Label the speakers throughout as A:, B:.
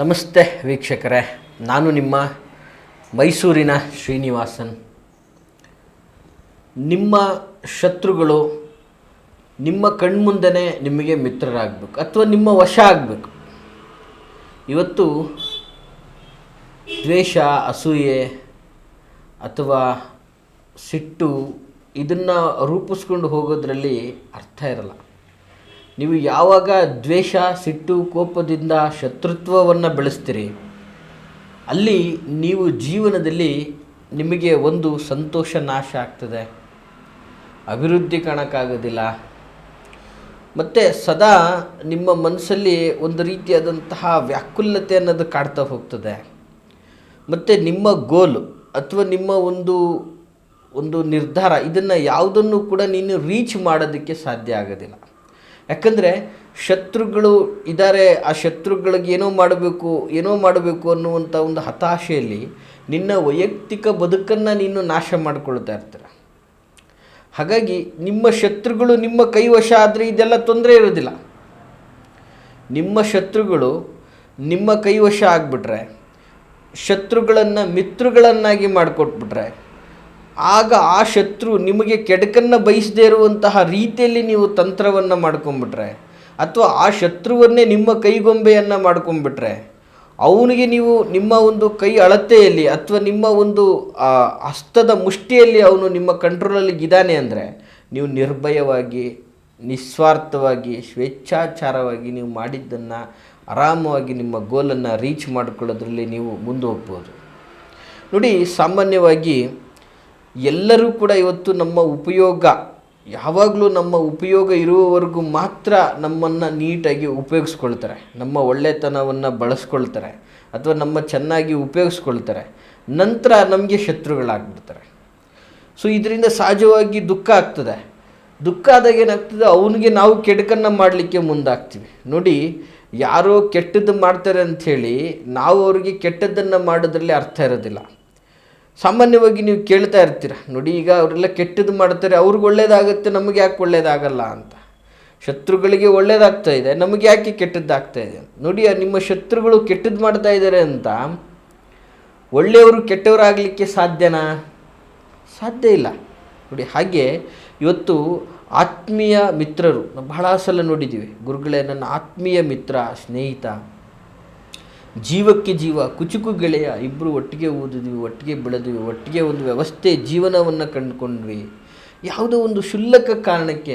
A: ನಮಸ್ತೆ ವೀಕ್ಷಕರೇ, ನಾನು ನಿಮ್ಮ ಮೈಸೂರಿನ ಶ್ರೀನಿವಾಸನ್. ನಿಮ್ಮ ಶತ್ರುಗಳು ನಿಮ್ಮ ಕಣ್ಮುಂದೆ ನಿಮಗೆ ಮಿತ್ರರಾಗಬೇಕು, ಅಥವಾ ನಿಮ್ಮ ವಶ ಆಗಬೇಕು. ಇವತ್ತು ದ್ವೇಷ, ಅಸೂಯೆ ಅಥವಾ ಸಿಟ್ಟು ಇದನ್ನು ರೂಪಿಸ್ಕೊಂಡು ಹೋಗೋದ್ರಲ್ಲಿ ಅರ್ಥ ಇರಲ್ಲ. ನೀವು ಯಾವಾಗ ದ್ವೇಷ, ಸಿಟ್ಟು, ಕೋಪದಿಂದ ಶತ್ರುತ್ವವನ್ನು ಬೆಳೆಸ್ತೀರಿ, ಅಲ್ಲಿ ನೀವು ಜೀವನದಲ್ಲಿ ನಿಮಗೆ ಒಂದು ಸಂತೋಷ ನಾಶ ಆಗ್ತದೆ. ಅಭಿವೃದ್ಧಿ ಕಾಣೋಕ್ಕಾಗೋದಿಲ್ಲ. ಮತ್ತು ಸದಾ ನಿಮ್ಮ ಮನಸ್ಸಲ್ಲಿ ಒಂದು ರೀತಿಯಾದಂತಹ ವ್ಯಾಕುಲತೆ ಅನ್ನೋದು ಕಾಡ್ತಾ ಹೋಗ್ತದೆ. ಮತ್ತು ನಿಮ್ಮ ಗೋಲು ಅಥವಾ ನಿಮ್ಮ ಒಂದು ಒಂದು ನಿರ್ಧಾರ ಇದನ್ನು ಯಾವುದನ್ನು ಕೂಡ ನೀನು ರೀಚ್ ಮಾಡೋದಕ್ಕೆ ಸಾಧ್ಯ ಆಗೋದಿಲ್ಲ. ಯಾಕಂದರೆ ಶತ್ರುಗಳು ಇದ್ದಾರೆ ಆ ಶತ್ರುಗಳಿಗೆ ಏನೋ ಮಾಡಬೇಕು ಏನೋ ಮಾಡಬೇಕು ಅನ್ನುವಂಥ ಒಂದು ಹತಾಶೆಯಲ್ಲಿ ನಿನ್ನ ವೈಯಕ್ತಿಕ ಬದುಕನ್ನು ನೀನು ನಾಶ ಮಾಡಿಕೊಳ್ತಾ ಇರ್ತೀರ. ಹಾಗಾಗಿ ನಿಮ್ಮ ಶತ್ರುಗಳು ನಿಮ್ಮ ಕೈವಶ ಆದರೆ ಇದೆಲ್ಲ ತೊಂದರೆ ಇರೋದಿಲ್ಲ. ನಿಮ್ಮ ಶತ್ರುಗಳು ನಿಮ್ಮ ಕೈವಶ ಆಗಿಬಿಟ್ರೆ, ಶತ್ರುಗಳನ್ನು ಮಿತ್ರಗಳನ್ನಾಗಿ ಮಾಡಿಕೊಟ್ಬಿಟ್ರೆ ಆಗ ಆ ಶತ್ರು ನಿಮಗೆ ಕೆಡಕನ್ನು ಬಯಸದೇ ಇರುವಂತಹ ರೀತಿಯಲ್ಲಿ ನೀವು ತಂತ್ರವನ್ನು ಮಾಡ್ಕೊಂಬಿಟ್ರೆ ಅಥವಾ ಆ ಶತ್ರುವನ್ನೇ ನಿಮ್ಮ ಕೈಗೊಂಬೆಯನ್ನು ಮಾಡ್ಕೊಂಬಿಟ್ರೆ ಅವನಿಗೆ ನೀವು ನಿಮ್ಮ ಒಂದು ಕೈ ಅಳತೆಯಲ್ಲಿ ಅಥವಾ ನಿಮ್ಮ ಒಂದು ಹಸ್ತದ ಮುಷ್ಟಿಯಲ್ಲಿ ಅವನು ನಿಮ್ಮ ಕಂಟ್ರೋಲಲ್ಲಿ ಇದ್ದಾನೆ ಅಂದರೆ, ನೀವು ನಿರ್ಭಯವಾಗಿ, ನಿಸ್ವಾರ್ಥವಾಗಿ, ಸ್ವೇಚ್ಛಾಚಾರವಾಗಿ ನೀವು ಮಾಡಿದ್ದನ್ನು ಆರಾಮವಾಗಿ ನಿಮ್ಮ ಗೋಲನ್ನು ರೀಚ್ ಮಾಡ್ಕೊಳ್ಳೋದ್ರಲ್ಲಿ ನೀವು ಮುಂದೆ ಹೋಗ್ಬೋದು. ನೋಡಿ, ಸಾಮಾನ್ಯವಾಗಿ ಎಲ್ಲರೂ ಕೂಡ ಇವತ್ತು ನಮ್ಮ ಉಪಯೋಗ, ಯಾವಾಗಲೂ ನಮ್ಮ ಉಪಯೋಗ ಇರುವವರೆಗೂ ಮಾತ್ರ ನಮ್ಮನ್ನು ನೀಟಾಗಿ ಉಪಯೋಗಿಸ್ಕೊಳ್ತಾರೆ, ನಮ್ಮ ಒಳ್ಳೆತನವನ್ನು ಬಳಸ್ಕೊಳ್ತಾರೆ, ಅಥವಾ ನಮ್ಮ ಚೆನ್ನಾಗಿ ಉಪಯೋಗಿಸ್ಕೊಳ್ತಾರೆ. ನಂತರ ನಮಗೆ ಶತ್ರುಗಳಾಗ್ಬಿಡ್ತಾರೆ. ಸೊ ಇದರಿಂದ ಸಹಜವಾಗಿ ದುಃಖ ಆಗ್ತದೆ. ದುಃಖ ಆದಾಗ ಏನಾಗ್ತದೆ? ಅವನಿಗೆ ನಾವು ಕೆಡುಕನ್ನು ಮಾಡಲಿಕ್ಕೆ ಮುಂದಾಗ್ತೀವಿ. ನೋಡಿ, ಯಾರೋ ಕೆಟ್ಟದ್ದು ಮಾಡ್ತಾರೆ ಅಂಥೇಳಿ ನಾವು ಅವರಿಗೆ ಕೆಟ್ಟದ್ದನ್ನು ಮಾಡೋದ್ರಲ್ಲಿ ಅರ್ಥ ಇರೋದಿಲ್ಲ. ಸಾಮಾನ್ಯವಾಗಿ ನೀವು ಕೇಳ್ತಾ ಇರ್ತೀರ, ನೋಡಿ ಈಗ ಅವರೆಲ್ಲ ಕೆಟ್ಟದ್ದು ಮಾಡ್ತಾರೆ ಅವ್ರಿಗೆ ಒಳ್ಳೇದಾಗುತ್ತೆ, ನಮಗೆ ಯಾಕೆ ಒಳ್ಳೇದಾಗಲ್ಲ ಅಂತ? ಶತ್ರುಗಳಿಗೆ ಒಳ್ಳೇದಾಗ್ತಾ ಇದೆ, ನಮಗೆ ಯಾಕೆ ಕೆಟ್ಟದ್ದಾಗ್ತಾ ಇದೆ? ನೋಡಿ ನಿಮ್ಮ ಶತ್ರುಗಳು ಕೆಟ್ಟದ್ದು ಮಾಡ್ತಾ ಇದ್ದಾರೆ ಅಂತ, ಒಳ್ಳೆಯವರು ಕೆಟ್ಟವರಾಗಲಿಕ್ಕೆ ಸಾಧ್ಯನಾ? ಸಾಧ್ಯ ಇಲ್ಲ. ನೋಡಿ, ಹಾಗೆ ಇವತ್ತು ಆತ್ಮೀಯ ಮಿತ್ರರು, ನಾವು ಬಹಳ ಸಲ ನೋಡಿದ್ದೀವಿ, ಗುರುಗಳೇ, ನನ್ನ ಆತ್ಮೀಯ ಮಿತ್ರ, ಸ್ನೇಹಿತ ಜೀವಕ್ಕೆ ಜೀವ, ಕುಚುಕು ಗೆಳೆಯ ಇಬ್ಬರು ಒಟ್ಟಿಗೆ ಓದಿದ್ವಿ, ಒಟ್ಟಿಗೆ ಬೆಳೆದ್ವಿ, ಒಟ್ಟಿಗೆ ಒಂದು ವ್ಯವಸ್ಥೆ ಜೀವನವನ್ನು ಕಂಡುಕೊಂಡ್ವಿ. ಯಾವುದೋ ಒಂದು ಶುಲ್ಲಕ ಕಾರಣಕ್ಕೆ,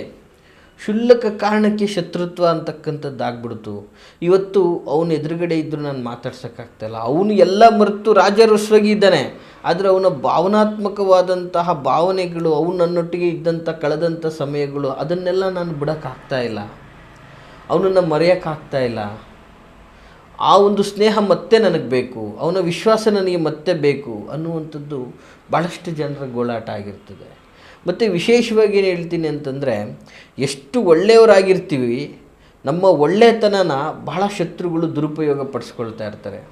A: ಕ್ಷುಲ್ಲಕ ಕಾರಣಕ್ಕೆ ಶತ್ರುತ್ವ ಅಂತಕ್ಕಂಥದ್ದು ಆಗ್ಬಿಡ್ತು ಇವತ್ತು ಅವನ ಎದುರುಗಡೆ ಇದ್ದರೂ ನಾನು ಮಾತಾಡ್ಸೋಕ್ಕಾಗ್ತಾಯಿಲ್ಲ ಅವನು ಎಲ್ಲ ಮರೆತು ರಾಜರಸ್ವಾಗಿ ಇದ್ದಾನೆ ಆದರೆ ಅವನ ಭಾವನಾತ್ಮಕವಾದಂತಹ ಭಾವನೆಗಳು ಅವನು ನನ್ನೊಟ್ಟಿಗೆ ಇದ್ದಂಥ ಕಳೆದಂಥ ಸಮಯಗಳು, ಅದನ್ನೆಲ್ಲ ನಾನು ಬಿಡೋಕ್ಕಾಗ್ತಾಯಿಲ್ಲ ಅವನನ್ನು ಮರೆಯೋಕ್ಕಾಗ್ತಾ ಇಲ್ಲ. ಆ ಒಂದು ಸ್ನೇಹ ಮತ್ತೆ ನನಗೆ ಬೇಕು, ಅವನ ವಿಶ್ವಾಸ ನನಗೆ ಮತ್ತೆ ಬೇಕು ಅನ್ನುವಂಥದ್ದು ಭಾಳಷ್ಟು ಜನರ ಗೋಳಾಟ ಆಗಿರ್ತದೆ. ಮತ್ತು ವಿಶೇಷವಾಗಿ ಏನು ಹೇಳ್ತೀನಿ ಅಂತಂದರೆ, ಎಷ್ಟು ಒಳ್ಳೆಯವರಾಗಿರ್ತೀವಿ, ನಮ್ಮ ಒಳ್ಳೆತನನ ಬಹಳ ಶತ್ರುಗಳು ದುರುಪಯೋಗ ಪಡಿಸ್ಕೊಳ್ತಾ ಇರ್ತಾರೆ.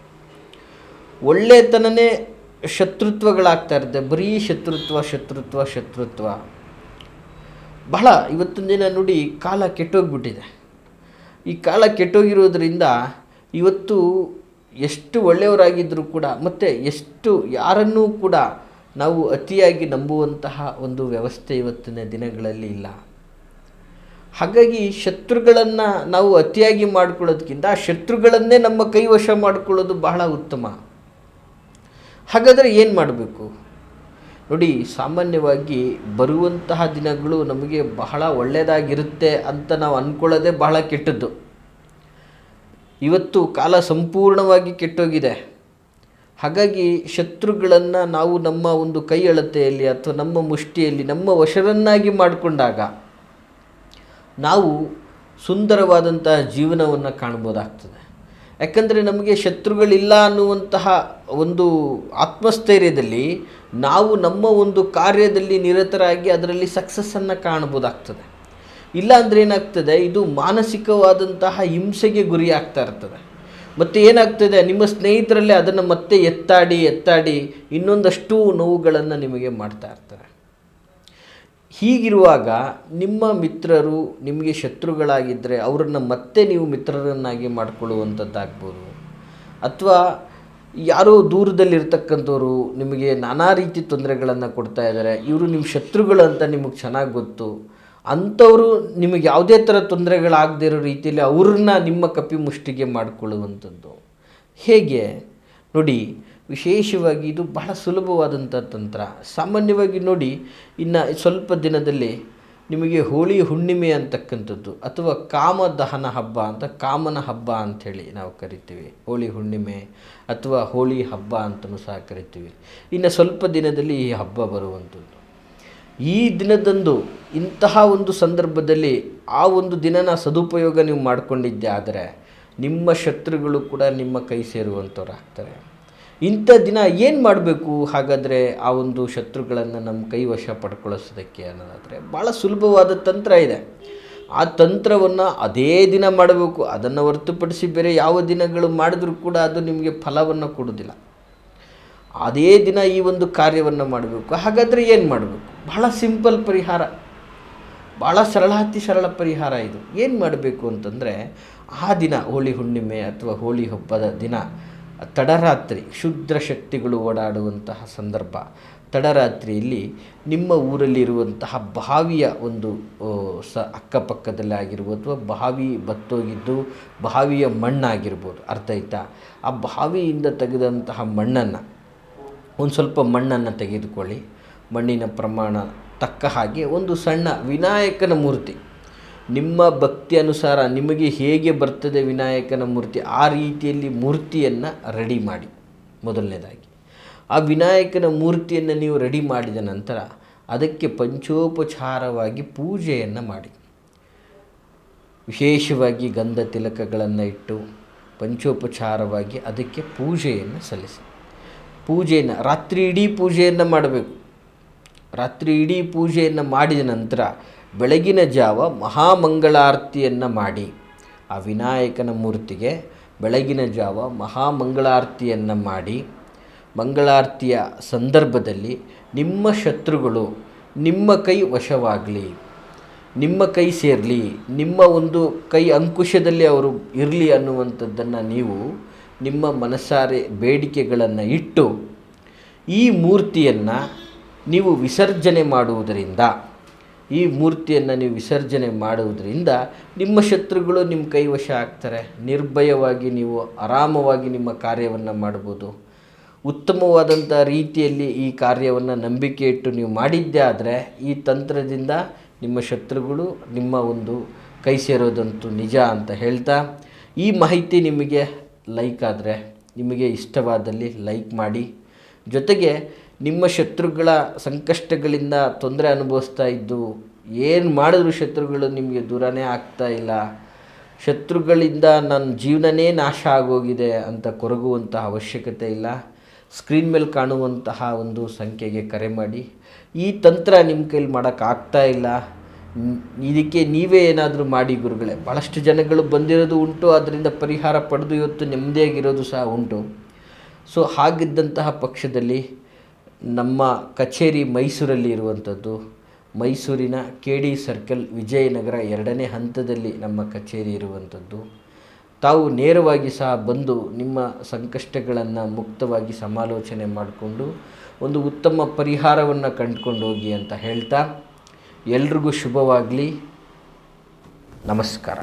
A: ಒಳ್ಳೆತನನೇ ಶತ್ರುತ್ವಗಳಾಗ್ತಾ ಇರುತ್ತೆ, ಬರೀ ಶತ್ರುತ್ವ ಶತ್ರುತ್ವ ಶತ್ರುತ್ವ. ಬಹಳ ಇವತ್ತಿನ ದಿನ ನೋಡಿ ಕಾಲ ಕೆಟ್ಟೋಗ್ಬಿಟ್ಟಿದೆ. ಈ ಕಾಲ ಕೆಟ್ಟೋಗಿರೋದ್ರಿಂದ ಇವತ್ತು ಎಷ್ಟು ಒಳ್ಳೆಯವರಾಗಿದ್ದರೂ ಕೂಡ, ಮತ್ತು ಎಷ್ಟು ಯಾರನ್ನೂ ಕೂಡ ನಾವು ಅತಿಯಾಗಿ ನಂಬುವಂತಹ ಒಂದು ವ್ಯವಸ್ಥೆ ಇವತ್ತಿನ ದಿನಗಳಲ್ಲಿ ಇಲ್ಲ. ಹಾಗಾಗಿ ಶತ್ರುಗಳನ್ನು ನಾವು ಅತಿಯಾಗಿ ಮಾಡ್ಕೊಳ್ಳೋದಕ್ಕಿಂತ ಶತ್ರುಗಳನ್ನೇ ನಮ್ಮ ಕೈವಶ ಮಾಡಿಕೊಳ್ಳೋದು ಬಹಳ ಉತ್ತಮ. ಹಾಗಾದರೆ ಏನು ಮಾಡಬೇಕು? ನೋಡಿ, ಸಾಮಾನ್ಯವಾಗಿ ಬರುವಂತಹ ದಿನಗಳು ನಮಗೆ ಬಹಳ ಒಳ್ಳೆಯದಾಗಿರುತ್ತೆ ಅಂತ ನಾವು ಅಂದ್ಕೊಳ್ಳೋದೇ ಬಹಳ ಕೆಟ್ಟದ್ದು. ಇವತ್ತು ಕಾಲ ಸಂಪೂರ್ಣವಾಗಿ ಕೆಟ್ಟೋಗಿದೆ. ಹಾಗಾಗಿ ಶತ್ರುಗಳನ್ನು ನಾವು ನಮ್ಮ ಒಂದು ಕೈ ಅಳತೆಯಲ್ಲಿ ಅಥವಾ ನಮ್ಮ ಮುಷ್ಟಿಯಲ್ಲಿ, ನಮ್ಮ ವಶರನ್ನಾಗಿ ಮಾಡಿಕೊಂಡಾಗ ನಾವು ಸುಂದರವಾದಂತಹ ಜೀವನವನ್ನು ಕಾಣ್ಬೋದಾಗ್ತದೆ. ಯಾಕಂದರೆ ನಮಗೆ ಶತ್ರುಗಳಿಲ್ಲ ಅನ್ನುವಂತಹ ಒಂದು ಆತ್ಮಸ್ಥೈರ್ಯದಲ್ಲಿ ನಾವು ನಮ್ಮ ಒಂದು ಕಾರ್ಯದಲ್ಲಿ ನಿರತರಾಗಿ ಅದರಲ್ಲಿ ಸಕ್ಸಸ್ಸನ್ನು ಕಾಣ್ಬೋದಾಗ್ತದೆ. ಇಲ್ಲ ಅಂದರೆ ಏನಾಗ್ತದೆ? ಇದು ಮಾನಸಿಕವಾದಂತಹ ಹಿಂಸೆಗೆ ಗುರಿ ಆಗ್ತಾ ಇರ್ತದೆ. ಮತ್ತು ಏನಾಗ್ತದೆ? ನಿಮ್ಮ ಸ್ನೇಹಿತರಲ್ಲೇ ಅದನ್ನು ಮತ್ತೆ ಎತ್ತಾಡಿ ಎತ್ತಾಡಿ ಇನ್ನೊಂದಷ್ಟು ನೋವುಗಳನ್ನು ನಿಮಗೆ ಮಾಡ್ತಾ ಇರ್ತಾರೆ. ಹೀಗಿರುವಾಗ ನಿಮ್ಮ ಮಿತ್ರರು ನಿಮಗೆ ಶತ್ರುಗಳಾಗಿದ್ದರೆ ಅವರನ್ನು ಮತ್ತೆ ನೀವು ಮಿತ್ರರನ್ನಾಗಿ ಮಾಡಿಕೊಳ್ಳುವಂಥದ್ದಾಗ್ಬೋದು ಅಥವಾ ಯಾರೋ ದೂರದಲ್ಲಿರ್ತಕ್ಕಂಥವ್ರು ನಿಮಗೆ ನಾನಾ ರೀತಿ ತೊಂದರೆಗಳನ್ನು ಕೊಡ್ತಾ ಇದ್ದಾರೆ. ಇವರು ನಿಮ್ಮ ಶತ್ರುಗಳು ಅಂತ ನಿಮಗೆ ಚೆನ್ನಾಗಿ ಗೊತ್ತು. ಅಂಥವರು ನಿಮಗೆ ಯಾವುದೇ ಥರ ತೊಂದರೆಗಳಾಗದಿರೋ ರೀತಿಯಲ್ಲಿ ಅವ್ರನ್ನ ನಿಮ್ಮ ಕಪಿ ಮುಷ್ಟಿಗೆ ಮಾಡಿಕೊಳ್ಳುವಂಥದ್ದು. ಹೇಗೆ? ನೋಡಿ, ವಿಶೇಷವಾಗಿ ಇದು ಬಹಳ ಸುಲಭವಾದಂಥ ತಂತ್ರ. ಸಾಮಾನ್ಯವಾಗಿ ನೋಡಿ, ಇನ್ನು ಸ್ವಲ್ಪ ದಿನದಲ್ಲಿ ನಿಮಗೆ ಹೋಳಿ ಹುಣ್ಣಿಮೆ ಅಂತಕ್ಕಂಥದ್ದು, ಅಥವಾ ಕಾಮದಹನ ಹಬ್ಬ ಅಂತ, ಕಾಮನ ಹಬ್ಬ ಅಂಥೇಳಿ ನಾವು ಕರಿತೀವಿ. ಹೋಳಿ ಹುಣ್ಣಿಮೆ ಅಥವಾ ಹೋಳಿ ಹಬ್ಬ ಅಂತಲೂ ಸಹ ಕರಿತೀವಿ. ಇನ್ನು ಸ್ವಲ್ಪ ದಿನದಲ್ಲಿ ಈ ಹಬ್ಬ ಬರುವಂಥದ್ದು. ಈ ದಿನದಂದು ಇಂತಹ ಒಂದು ಸಂದರ್ಭದಲ್ಲಿ ಆ ಒಂದು ದಿನನ ಸದುಪಯೋಗ ನೀವು ಮಾಡಿಕೊಂಡಿದ್ದೆ ಆದರೆ ನಿಮ್ಮ ಶತ್ರುಗಳು ಕೂಡ ನಿಮ್ಮ ಕೈ ಸೇರುವಂಥವ್ರು ಆಗ್ತಾರೆ ಇಂಥ ದಿನ ಏನು ಮಾಡಬೇಕು? ಹಾಗಾದರೆ ಆ ಒಂದು ಶತ್ರುಗಳನ್ನು ನಮ್ಮ ಕೈ ವಶ ಪಡ್ಕೊಳ್ಳೋಸೋದಕ್ಕೆ ಅನ್ನೋದಾದರೆ ಭಾಳ ಸುಲಭವಾದ ತಂತ್ರ ಇದೆ. ಆ ತಂತ್ರವನ್ನು ಅದೇ ದಿನ ಮಾಡಬೇಕು. ಅದನ್ನು ಹೊರತುಪಡಿಸಿ ಬೇರೆ ಯಾವ ದಿನಗಳು ಮಾಡಿದ್ರೂ ಕೂಡ ಅದು ನಿಮಗೆ ಫಲವನ್ನು ಕೊಡೋದಿಲ್ಲ ಅದೇ ದಿನ ಈ ಒಂದು ಕಾರ್ಯವನ್ನು ಮಾಡಬೇಕು. ಹಾಗಾದರೆ ಏನು ಮಾಡಬೇಕು? ಬಹಳ ಸಿಂಪಲ್ ಪರಿಹಾರ. ಭಾಳ ಸರಳಾತಿ ಸರಳ ಪರಿಹಾರ ಇದು. ಏನು ಮಾಡಬೇಕು ಅಂತಂದರೆ, ಆ ದಿನ ಹೋಳಿ ಹುಣ್ಣಿಮೆ ಅಥವಾ ಹೋಳಿ ಹಬ್ಬದ ದಿನ, ತಡರಾತ್ರಿ ಕ್ಷುದ್ರ ಶಕ್ತಿಗಳು ಓಡಾಡುವಂತಹ ಸಂದರ್ಭ. ತಡರಾತ್ರಿಯಲ್ಲಿ ನಿಮ್ಮ ಊರಲ್ಲಿರುವಂತಹ ಬಾವಿಯ ಒಂದು ಸ, ಅಕ್ಕಪಕ್ಕದಲ್ಲಿ ಆಗಿರ್ಬೋದು ಅಥವಾ ಬಾವಿ ಬತ್ತೋಗಿದ್ದು ಬಾವಿಯ ಮಣ್ಣಾಗಿರ್ಬೋದು. ಅರ್ಥ ಆಯ್ತಾ? ಆ ಬಾವಿಯಿಂದ ತೆಗೆದಂತಹ ಮಣ್ಣನ್ನು, ಒಂದು ಸ್ವಲ್ಪ ಮಣ್ಣನ್ನು ತೆಗೆದುಕೊಳ್ಳಿ. ಮಣ್ಣಿನ ಪ್ರಮಾಣ ತಕ್ಕ ಹಾಗೆ ಒಂದು ಸಣ್ಣ ವಿನಾಯಕನ ಮೂರ್ತಿ. ನಿಮ್ಮ ಭಕ್ತಿ ಅನುಸಾರ ನಿಮಗೆ ಹೇಗೆ ಬರ್ತದೆ ವಿನಾಯಕನ ಮೂರ್ತಿ? ಆ ರೀತಿಯಲ್ಲಿ ಮೂರ್ತಿಯನ್ನು ರೆಡಿ ಮಾಡಿ. ಮೊದಲನೇದಾಗಿ, ಆ ವಿನಾಯಕನ ಮೂರ್ತಿಯನ್ನು ನೀವು ರೆಡಿ ಮಾಡಿದ ನಂತರ ಅದಕ್ಕೆ ಪಂಚೋಪಚಾರವಾಗಿ ಪೂಜೆಯನ್ನು ಮಾಡಿ. ವಿಶೇಷವಾಗಿ ಗಂಧ ತಿಲಕಗಳನ್ನು ಇಟ್ಟು ಪಂಚೋಪಚಾರವಾಗಿ ಅದಕ್ಕೆ ಪೂಜೆಯನ್ನು ಸಲ್ಲಿಸಿ. ಪೂಜೆಯನ್ನು ರಾತ್ರಿ ಇಡೀ ಪೂಜೆಯನ್ನು ಮಾಡಬೇಕು. ರಾತ್ರಿ ಇಡೀ ಪೂಜೆಯನ್ನು ಮಾಡಿದ ನಂತರ ಬೆಳಗಿನ ಜಾವ ಮಹಾಮಂಗಳಾರತಿಯನ್ನು ಮಾಡಿ, ಆ ವಿನಾಯಕನ ಮೂರ್ತಿಗೆ ಬೆಳಗಿನ ಜಾವ ಮಹಾಮಂಗಳಾರತಿಯನ್ನು ಮಾಡಿ, ಮಂಗಳಾರತಿಯ ಸಂದರ್ಭದಲ್ಲಿ ನಿಮ್ಮ ಶತ್ರುಗಳು ನಿಮ್ಮ ಕೈ ವಶವಾಗಲಿ, ನಿಮ್ಮ ಕೈ ಸೇರಲಿ, ನಿಮ್ಮ ಒಂದು ಕೈ ಅಂಕುಶದಲ್ಲಿ ಅವರು ಇರಲಿ ಅನ್ನುವಂಥದ್ದನ್ನು ನೀವು ನಿಮ್ಮ ಮನಸಾರೆ ಬೇಡಿಕೆಗಳನ್ನು ಇಟ್ಟು ಈ ಮೂರ್ತಿಯನ್ನು ನೀವು ವಿಸರ್ಜನೆ ಮಾಡುವುದರಿಂದ, ಈ ಮೂರ್ತಿಯನ್ನು ನೀವು ವಿಸರ್ಜನೆ ಮಾಡುವುದರಿಂದ ನಿಮ್ಮ ಶತ್ರುಗಳು ನಿಮ್ಮ ಕೈವಶ ಆಗ್ತಾರೆ. ನಿರ್ಭಯವಾಗಿ ನೀವು ಆರಾಮವಾಗಿ ನಿಮ್ಮ ಕಾರ್ಯವನ್ನು ಮಾಡ್ಬೋದು ಉತ್ತಮವಾದಂಥ ರೀತಿಯಲ್ಲಿ ಈ ಕಾರ್ಯವನ್ನು ನಂಬಿಕೆ ಇಟ್ಟು ನೀವು ಮಾಡಿದ್ದೇ ಆದರೆ, ಈ ತಂತ್ರದಿಂದ ನಿಮ್ಮ ಶತ್ರುಗಳು ನಿಮ್ಮ ಒಂದು ಕೈ ಸೇರೋದಂತೂ ನಿಜ ಅಂತ ಹೇಳ್ತಾ, ಈ ಮಾಹಿತಿ ನಿಮಗೆ ಲೈಕ್ ಆದರೆ, ನಿಮಗೆ ಇಷ್ಟವಾದಲ್ಲಿ ಲೈಕ್ ಮಾಡಿ. ಜೊತೆಗೆ ನಿಮ್ಮ ಶತ್ರುಗಳ ಸಂಕಷ್ಟಗಳಿಂದ ತೊಂದರೆ ಅನುಭವಿಸ್ತಾ ಇದ್ದು, ಏನು ಮಾಡಿದ್ರು ಶತ್ರುಗಳು ನಿಮಗೆ ದೂರನೇ ಆಗ್ತಾ ಇಲ್ಲ. ಶತ್ರುಗಳಿಂದ ನನ್ನ ಜೀವನನೇ ನಾಶ ಆಗೋಗಿದೆ ಅಂತ ಕೊರಗುವಂತಹ ಅವಶ್ಯಕತೆ ಇಲ್ಲ. ಸ್ಕ್ರೀನ್ ಮೇಲೆ ಕಾಣುವಂತಹ ಒಂದು ಸಂಖ್ಯೆಗೆ ಕರೆ ಮಾಡಿ. ಈ ತಂತ್ರ ನಿಮ್ಮ ಕೈಲಿ ಮಾಡೋಕ್ಕಾಗ್ತಾ ಇಲ್ಲ. ಇದಕ್ಕೆ ನೀವೇ ಏನಾದರೂ ಮಾಡಿ ಗುರುಗಳೇ. ಭಾಳಷ್ಟು ಜನಗಳು ಬಂದಿರೋದು ಉಂಟು ಅದರಿಂದ ಪರಿಹಾರ ಪಡೆದು ಇವತ್ತು ನೆಮ್ಮದಿಯಾಗಿರೋದು ಸಹ ಉಂಟು. ಸೊ, ಹಾಗಿದ್ದಂತಹ ಪಕ್ಷದಲ್ಲಿ ನಮ್ಮ ಕಚೇರಿ ಮೈಸೂರಲ್ಲಿ ಇರುವಂಥದ್ದು, ಮೈಸೂರಿನ ಕೆ ಡಿ ಸರ್ಕಲ್ ವಿಜಯನಗರ ಎರಡನೇ ಹಂತದಲ್ಲಿ ನಮ್ಮ ಕಚೇರಿ ಇರುವಂಥದ್ದು. ತಾವು ನೇರವಾಗಿ ಸಹ ಬಂದು ನಿಮ್ಮ ಸಂಕಷ್ಟಗಳನ್ನು ಮುಕ್ತವಾಗಿ ಸಮಾಲೋಚನೆ ಮಾಡಿಕೊಂಡು ಒಂದು ಉತ್ತಮ ಪರಿಹಾರವನ್ನು ಕಂಡುಕೊಂಡು ಹೋಗಿ ಅಂತ ಹೇಳ್ತಾ, ಎಲ್ರಿಗೂ ಶುಭವಾಗಲಿ. ನಮಸ್ಕಾರ.